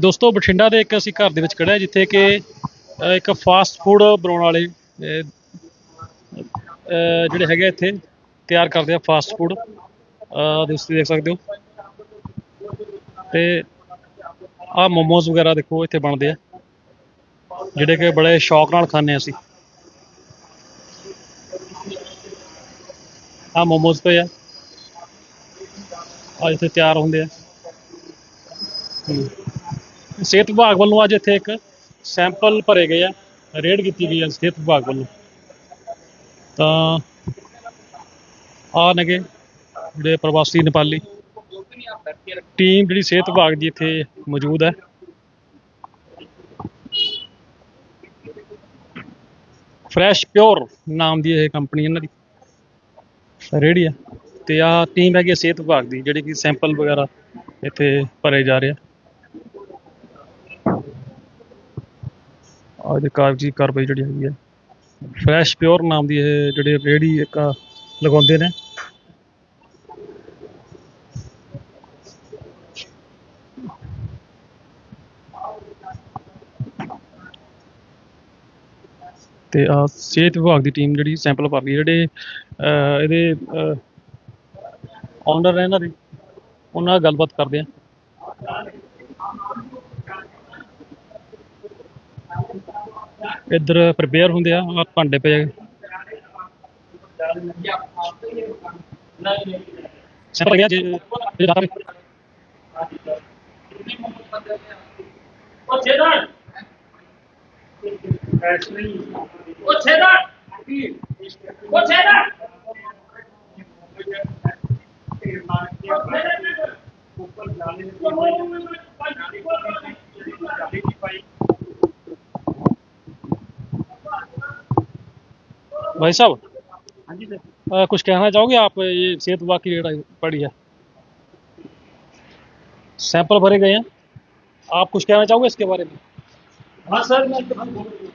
ਦੋਸਤੋ, ਬਠਿੰਡਾ ਦੇ ਇੱਕ ਅਸੀਂ ਘਰ ਦੇ ਵਿੱਚ ਖੜਿਆ ਜਿੱਥੇ ਕਿ ਇੱਕ ਫਾਸਟ ਫੂਡ ਬਣਾਉਣ ਵਾਲੇ ਜਿਹੜੇ ਹੈਗੇ ਇੱਥੇ, ਤਿਆਰ ਕਰਦੇ ਆ ਫਾਸਟ ਫੂਡ ਤੁਸੀਂ ਦੇਖ ਸਕਦੇ ਹੋ। ਤੇ ਆ ਮੋਮੋਜ਼ ਵਗੈਰਾ ਦੇਖੋ, ਇੱਥੇ ਬਣਦੇ ਆ, ਜਿਹੜੇ ਕਿ ਬੜੇ ਸ਼ੌਕ ਨਾਲ ਖਾਂਦੇ ਹਾਂ ਅਸੀਂ। ਆ ਮੋਮੋਜ਼ ਪਏ ਆ। ਆ ਇੱਥੇ ਤਿਆਰ ਹੁੰਦੇ ਆ। ਹਮ। ਸਿਹਤ ਵਿਭਾਗ ਵੱਲੋਂ ਅੱਜ ਇੱਥੇ ਇੱਕ ਸੈਂਪਲ ਭਰੇ ਗਏ ਆ, ਰੇਡ ਕੀਤੀ ਗਈ ਹੈ ਸਿਹਤ ਵਿਭਾਗ ਵੱਲੋਂ। ਤਾਂ ਆ ਨੇਗੇ ਜਿਹੜੇ ਪ੍ਰਵਾਸੀ ਨੇਪਾਲੀ। ਟੀਮ ਜਿਹੜੀ ਸਿਹਤ ਵਿਭਾਗ ਦੀ ਇੱਥੇ ਮੌਜੂਦ ਹੈ। ਫਰੈਸ਼, ਪਿਓਰ ਨਾਮ ਦੀ ਇਹ ਕੰਪਨੀ ਇਹਨਾਂ ਦੀ। ਰੇਹੜੀ ਆ। ਤੇ ਆ ਟੀਮ ਹੈਗੀ ਆ ਸਿਹਤ ਵਿਭਾਗ ਦੀ, ਜਿਹੜੀ ਕਿ ਸੈਂਪਲ ਵਗੈਰਾ ਇੱਥੇ ਭਰੇ ਜਾ ਰਹੇ ਆ। ਆਹ ਕਾਗਜ਼ੀ ਕਾਰਵਾਈ ਜਿਹੜੀ ਹੈਗੀ ਹੈ। ਫਰੈਸ਼ ਪਿਓਰ ਨਾਮ ਦੀ ਇਹ ਜਿਹੜੇ ਰੇਹੜੀ ਇੱਕ ਲਗਾਉਂਦੇ ਨੇ। ਤੇ ਆ ਸਿਹਤ ਵਿਭਾਗ ਦੀ ਟੀਮ ਜਿਹੜੀ ਸੈਂਪਲ ਭਰ ਰਹੀ ਹੈ ਜਿਹੜੇ ਅਹ, ਇਹਦੇ ਓਨਰ ਨੇ ਇਹਨਾਂ ਦੇ ਉਹਨਾਂ ਨਾਲ ਗੱਲਬਾਤ ਕਰਦੇ ਆ ਇੱਧਰ ਪ੍ਰਿਪੇਅਰ ਹੁੰਦੇ ਆ, ਆਹ ਭਾਂਡੇ ਪਏ ਆ। ਗਿਆ ਜੀ ਜੀ ਦਾਤਾ ਉਹ ਛੇਦਾਰ ਉਹ ਛੇਦਾਰ ਉਹ ਛੇਦਾਰ भाई साहब हाँ जी सर। कुछ कहना चाहोगे आप? ये सेहत विभाग की पड़ी है। सैंपल भरे गए हैं। आप कुछ कहना चाहोगे इसके बारे में? हाँ सर मैं तो-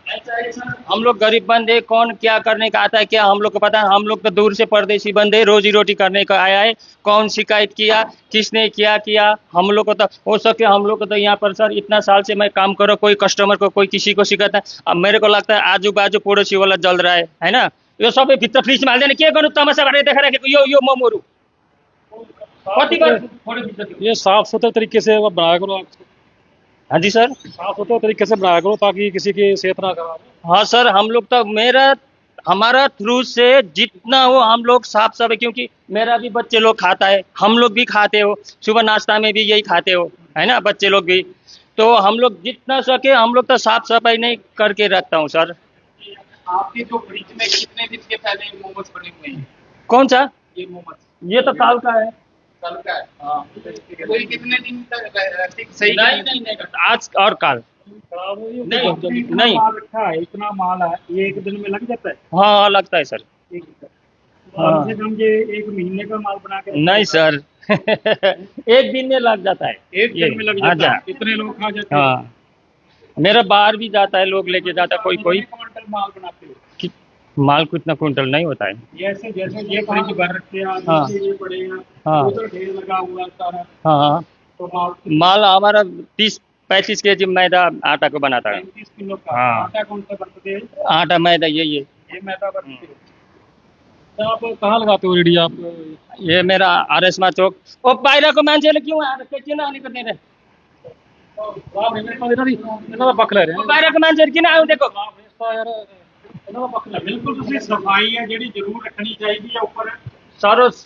है हम लोग गरीब बंदे कौन क्या करने का आता है क्या हम लोग को पता है? हम लोग तो दूर से परदेशी बंदे रोजी रोटी करने का आया है। कौन शिकायत किया किसने क्या किया? हम लोग को तो हो सके हम लोग को तो यहाँ पर सर इतना साल से मैं काम करो कोई कस्टमर को कोई किसी को शिकायत है अब मेरे को लगता है आजू बाजू पड़ोसी वाला जल रहा है है ना? यो सब भित्र फ्रिज में हाल्दैन के गर्नु तमासा गरेर देखाएर राखेको यो यो मोमोहरू कति बार ये साफ़ सुथरे तरीके से बनाया करो आप। हाँ जी सर। साफ़ सुथरे तरीके से बनाया करो ताकि किसी की सेहत ना खराब हाँ। सर हम लोग तो मेरा हमारा थ्रू से जितना हो हम लोग साफ़ सफ़ाई क्योंकि मेरा भी बच्चे लोग खाता है हम लोग भी खाते हो सुबह नाश्ता में भी यही खाते हो है ना बच्चे लोग भी। तो हम लोग जितना सके हम लोग तो साफ़ सफ़ाई नहीं करके रखता हूँ सर। आपके जो फ्रिज में कितने दिन के पहले मोमोज पड़े हुए हैं? कौन सा? ये मोमोज। ये तो साल का है। कल का है। हाँ। तो कितने दिन तक सही नहीं नहीं नहीं आज और कल। नहीं नहीं। माल रखा है इतना माल है ये एक दिन में लग जाता है? हाँ लगता है सर। एक हाँ। कम से कम ये एक महीने का माल बना के नहीं सर। एक दिन में लग जाता है। एक दिन में लग हाँ जाता है। इतने लोग खा जाते हैं। हाँ। मेरा बाहर भी जाता है लोग लेके जाता है कोई कोई। माल बनाते हो? माल को इतना क्विंटल नहीं होता है। जैसे जैसे ये हाँ। हाँ।, हाँ हाँ। हाँ माल हमारा तीस पैंतीस के जी मैदा आटा को बनाता है। हाँ। आटा मैदा यही है। हम्म। आप कहाँ लगाते हो रेडी आप? ये मेरा आर एस मा चौक। ओ पायरा को मैं चले क्यों बखला रहे पायरा को मैं चले क्यों देखो। ਇਹਨਾਂ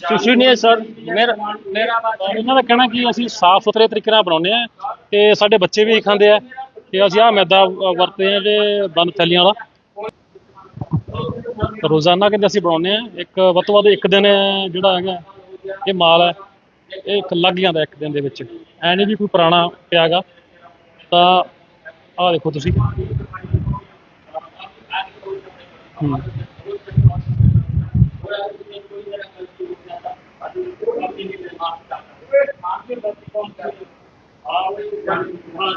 ਤੁਸੀਂ ਨਹੀਂ ਸਰ। ਮੇਰਾ ਮੇਰਾ ਇਹਨਾਂ ਦਾ ਕਹਿਣਾ ਕਿ ਅਸੀਂ ਸਾਫ਼ ਸੁਥਰੇ ਤਰੀਕੇ ਨਾਲ ਬਣਾਉਂਦੇ ਆ ਤੇ ਸਾਡੇ ਬੱਚੇ ਵੀ ਖਾਂਦੇ ਆ ਤੇ ਅਸੀਂ ਆ ਮੈਦਾ ਵਰਤੇ ਆ ਤੇ ਬੰਦ ਥੈਲੀਆਂ ਵਾਲਾ ਰੋਜ਼ਾਨਾ ਕਹਿੰਦੇ ਅਸੀਂ ਬਣਾਉਂਦੇ ਆ ਇੱਕ ਵੱਧ ਤੋਂ ਵੱਧ ਇੱਕ ਦਿਨ ਜਿਹੜਾ ਹੈਗਾ ਇਹ ਮਾਲ ਹੈ ਇਹ ਇੱਕ ਲੱਗ ਜਾਂਦਾ ਇੱਕ ਦਿਨ ਦੇ ਵਿੱਚ। ਐ ਨਹੀਂ ਵੀ ਕੋਈ ਪੁਰਾਣਾ ਪਿਆਗਾ। ਤਾਂ ਆਹ ਦੇਖੋ ਤੁਸੀਂ। हम्म। हाँ, हाँ,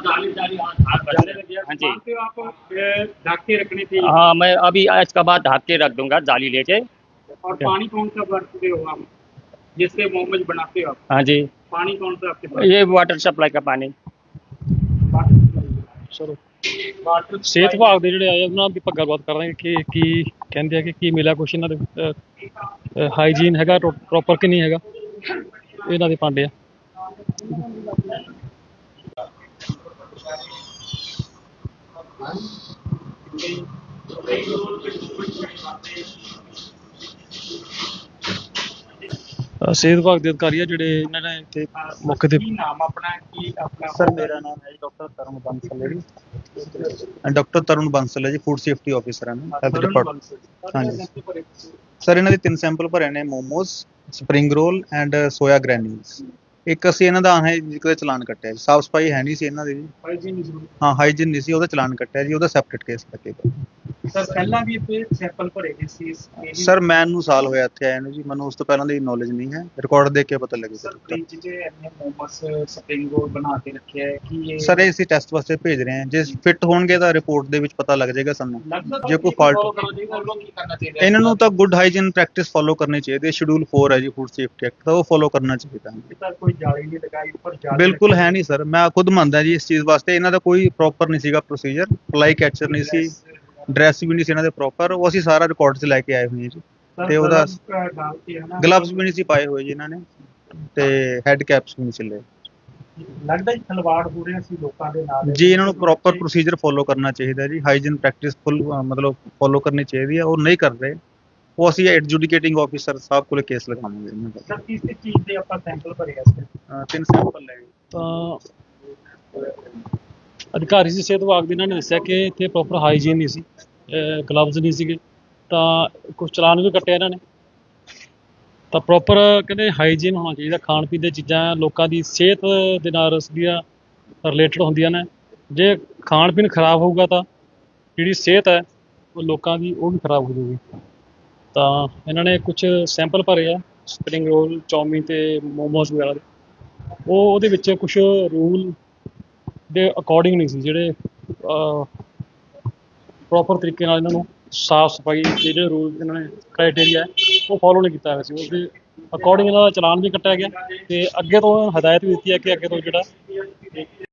हाँ मैं अभी आज का बाद ढाक के रख दूँगा जाली लेके। और पानी कौन सा बरतते हो जिससे मोमोज बनाते हो हाँ जी। पानी कौन सा आपके पास? ये वाटर सप्लाई का पानी। शुरू ਸਿਹਤ ਵਿਭਾਗ ਦੇ ਜਿਹੜੇ ਆਏ ਆ, ਉਹਨਾਂ ਦੀ ਆਪਾਂ ਗੱਲਬਾਤ ਕਰਾਂਗੇ ਕਿ ਕੀ ਕਹਿੰਦੇ ਆ ਕਿ ਕੀ ਮਿਲਿਆ ਕੁਛ ਇਹਨਾਂ ਦੇ ਹਾਈਜੀਨ ਹੈਗਾ ਪ੍ਰੋਪਰ ਕਿ ਨਹੀਂ ਹੈਗਾ? ਇਹਨਾਂ ਦੇ ਭਾਂਡੇ ਆ। ਅ, ਸਿਹਤ ਵਿਭਾਗ ਦੇ ਅਧਿਕਾਰੀ ਆ ਜਿਹੜੇ ਇਹਨਾਂ ਨੇ ਇੱਥੇ ਮੌਕੇ ਤੇ ਕੀ ਨਾਮ ਆਪਣਾ ਕੀ ਆਪਣਾ ਸਰ ਮੇਰਾ ਨਾਮ ਹੈ ਜੀ ਡਾਕਟਰ ਤਰੁਣ ਬੰਸਲ ਡਾਕਟਰ ਤਰੁਣ ਬੰਸਲ ਹੈ ਜੀ ਫੂਡ ਸੇਫਟੀ ਆਫੀਸਰ ਹਾਂ ਹੈਲਥ ਡਿਪਾਰਟਮੈਂਟ ਹਾਂਜੀ ਸਰ ਇਹਨਾਂ ਦੇ ਤਿੰਨ ਸੈਂਪਲ ਭਰੇ ਨੇ momos spring roll and soya granules ਇੱਕ ਅਸੀਂ ਇਹਨਾਂ ਦਾ ਹੈ ਜਿਹਦੇ ਚਲਾਨ ਕੱਟਿਆ ਜੀ। ਸਾਫ਼ ਸਫ਼ਾਈ ਹੈ ਨਹੀਂ ਸੀ ਇਹਨਾਂ ਦੀ ਜੀ। ਹਾਂ ਹਾਈਜੀਨ ਨਹੀਂ ਸੀ ਉਹਦਾ ਚਲਾਨ ਕੱਟਿਆ ਜੀ ਉਹਦਾ ਸੈਪਰੇਟ ਕੇਸ ਲੱਗੇਗਾ ਸਰ ਪਹਿਲਾਂ ਵੀ ਇੱਥੇ ਸੈਂਪਲ ਭਰੇ ਗਏ ਸੀ ਇਸ ਇਹੀ- ਸਰ ਸਾਲ ਹੋਇਆ ਇੱਥੇ ਆਇਆ ਨੂੰ ਜੀ ਮੈਨੂੰ ਉਸ ਤੋਂ ਪਹਿਲਾਂ ਦੀ ਨੌਲੇਜ ਨਹੀਂ ਹੈ। ਰਿਕਾਰਡ ਦੇਖ ਕੇ ਪਤਾ ਲੱਗੇ ਸਰ ਸਰ ਫ੍ਰਿਜ 'ਚ ਮੋਮਸ ਸਪ੍ਰਿੰਗ ਰੋਲ ਬਣਾ ਕੇ ਰੱਖਿਆ ਹੈ ਕਿ ਇਹ ਸਰ ਇਹ ਅਸੀਂ ਟੈਸਟ ਵਾਸਤੇ ਭੇਜ ਰਹੇ ਹਾਂ। ਜੇ ਫਿੱਟ ਹੋਣਗੇ ਤਾਂ ਰਿਪੋਰਟ ਦੇ ਵਿੱਚ ਪਤਾ ਲੱਗ ਜਾਏਗਾ ਸਾਨੂੰ। ਜੇ ਕੋਈ ਫਾਲਟ ਇਹਨਾਂ ਨੂੰ ਤਾਂ ਗੁੱਡ ਹਾਈਜੀਨ ਪ੍ਰੈਕਟਿਸ ਫਾਲੋ ਕਰਨੀ ਚਾਹੀਦੀ। ਹੈ ਸ਼ਡਿਊਲ 4 ਹੈ ਜੀ ਫੂਡ ਸੇਫਟੀ ਐਕਟ ਦਾ ਉਹ ਫਾਲੋ ਕਰਨਾ ਚਾਹੀਦਾ ਹੈ। ਤਾਂ ਕੋਈ ਜਾਲੀ ਨਹੀਂ ਲਗਾਈ ਉੱਪਰ ਜਾਲੀ ਬਿਲਕੁਲ ਹੈ ਨਹੀਂ ਸਰ। ਮੈਂ ਖੁਦ ਮੰਨਦਾ ਜੀ ਇਸ ਚੀਜ਼ ਵਾਸਤੇ ਇਹਨਾਂ ਦਾ ਕੋਈ ਪ੍ਰੋਪਰ ਨਹੀਂ ਸੀਗਾ ਪ੍ਰੋਸੀਜਰ ਅਪਲਾਈ ਕੈਚਰ ਨਹੀਂ ਸੀ। ਡਰੈਸ ਵੀ ਨਹੀਂ ਸੀ ਇਹਨਾਂ ਦੇ ਪ੍ਰੋਪਰ ਉਹ ਅਸੀਂ ਸਾਰਾ ਰਿਕਾਰਡ 'ਚ ਲੈ ਕੇ ਆਏ ਹੋਏ ਜੀ। ਤੇ ਉਹਦਾ ਗਲਵਸ ਵੀ ਨਹੀਂ ਸੀ ਪਾਏ ਹੋਏ ਜੀ ਇਹਨਾਂ ਨੇ ਤੇ ਹੈਡ ਕੈਪਸ ਵੀ ਨਹੀਂ ਚੱਲੇ ਲੱਗਦਾ ਹੀ ਖਲਵਾੜ ਹੋ ਰਿਹਾ ਸੀ ਲੋਕਾਂ ਦੇ ਨਾਲ। ਜੀ ਇਹਨਾਂ ਨੂੰ ਪ੍ਰੋਪਰ ਪ੍ਰੋਸੀਜਰ ਫੋਲੋ ਕਰਨਾ ਚਾਹੀਦਾ ਜੀ ਹਾਈਜੀਨ ਪ੍ਰੈਕਟਿਸ ਫੁੱਲ ਮਤਲਬ ਫੋਲੋ ਕਰਨੀ ਚਾਹੀਦੀ ਹੈ ਉਹ ਨਹੀਂ ਕਰ ਰਹੇ। ਉਹ ਅਸੀਂ ਐਡਜੂਡੀਕੇਟਿੰਗ ਆਫੀਸਰ ਸਾਹਿਬ ਕੋਲੇ ਕੇਸ ਲਗਾਵਾਂਗੇ ਇਹਨਾਂ ਦਾ। ਸਰ ਕਿਸ ਚੀਜ਼ ਦੇ ਆਪਾਂ ਸੈਂਪਲ ਭਰੇ ਆ ਇਸ ਤੇ ਅਹ ਤਿੰਨ ਸੈਂਪਲ ਲੈ ਗਏ ਤਾਂ ਅਧਿਕਾਰੀ ਸੀ, ਸਿਹਤ ਵਿਭਾਗ ਦੇ ਇਹਨਾਂ ਨੇ ਦੱਸਿਆ ਕਿ ਇੱਥੇ ਪ੍ਰੋਪਰ ਹਾਈਜੀਨ ਨਹੀਂ ਸੀ ਗਲਵਜ਼ ਨਹੀਂ ਸੀਗੇ, ਤਾਂ ਕੁਝ ਚਲਾਨ ਵੀ ਕੱਟਿਆ ਇਹਨਾਂ ਨੇ। ਤਾਂ ਪ੍ਰੋਪਰ ਕਹਿੰਦੇ ਹਾਈਜੀਨ ਹੋਣਾ ਚਾਹੀਦਾ, ਖਾਣ ਪੀਣ ਦੀਆਂ ਚੀਜ਼ਾਂ, ਲੋਕਾਂ ਦੀ ਸਿਹਤ ਦੇ ਨਾਲ ਰਸਦੀਆਂ ਰਿਲੇਟਡ ਹੁੰਦੀਆਂ ਨੇ। ਜੇ ਖਾਣ ਪੀਣ ਖਰਾਬ ਹੋਊਗਾ ਤਾਂ ਜਿਹੜੀ ਸਿਹਤ ਹੈ, ਉਹ ਲੋਕਾਂ ਦੀ ਉਹ ਵੀ ਖਰਾਬ ਹੋ ਜਾਊਗੀ। ਤਾਂ ਇਹਨਾਂ ਨੇ ਕੁਝ ਸੈਂਪਲ ਭਰੇ ਆ ਸਪਰਿੰਗ ਰੋਲ ਚੌਮੀਨ ਤੇ ਮੋਮੋਸ ਵਗੈਰਾ ਦੇ। ਉਹ ਉਹਦੇ ਵਿੱਚ ਕੁਝ ਰੂਲ ਦੇ ਅਕੋਰਡਿੰਗ ਨਹੀਂ ਸੀ, ਜਿਹੜੇ ਪ੍ਰੋਪਰ ਤਰੀਕੇ ਨਾਲ ਇਹਨਾਂ ਨੂੰ ਸਾਫ਼ ਸਫ਼ਾਈ ਦੇ ਜਿਹੜੇ ਰੂਲ ਇਹਨਾਂ ਨੇ ਕ੍ਰਾਈਟੇਰੀਆ ਹੈ ਉਹ ਫੋਲੋ ਨਹੀਂ ਕੀਤਾ ਹੋਇਆ ਸੀ। ਉਹਦੇ ਅਕੋਰਡਿੰਗ ਇਹਨਾਂ ਦਾ ਚਲਾਨ ਵੀ ਕੱਟਿਆ ਗਿਆ ਤੇ ਅੱਗੇ ਤੋਂ ਹਦਾਇਤ ਵੀ ਦਿੱਤੀ ਹੈ ਕਿ ਅੱਗੇ ਤੋਂ ਜਿਹੜਾ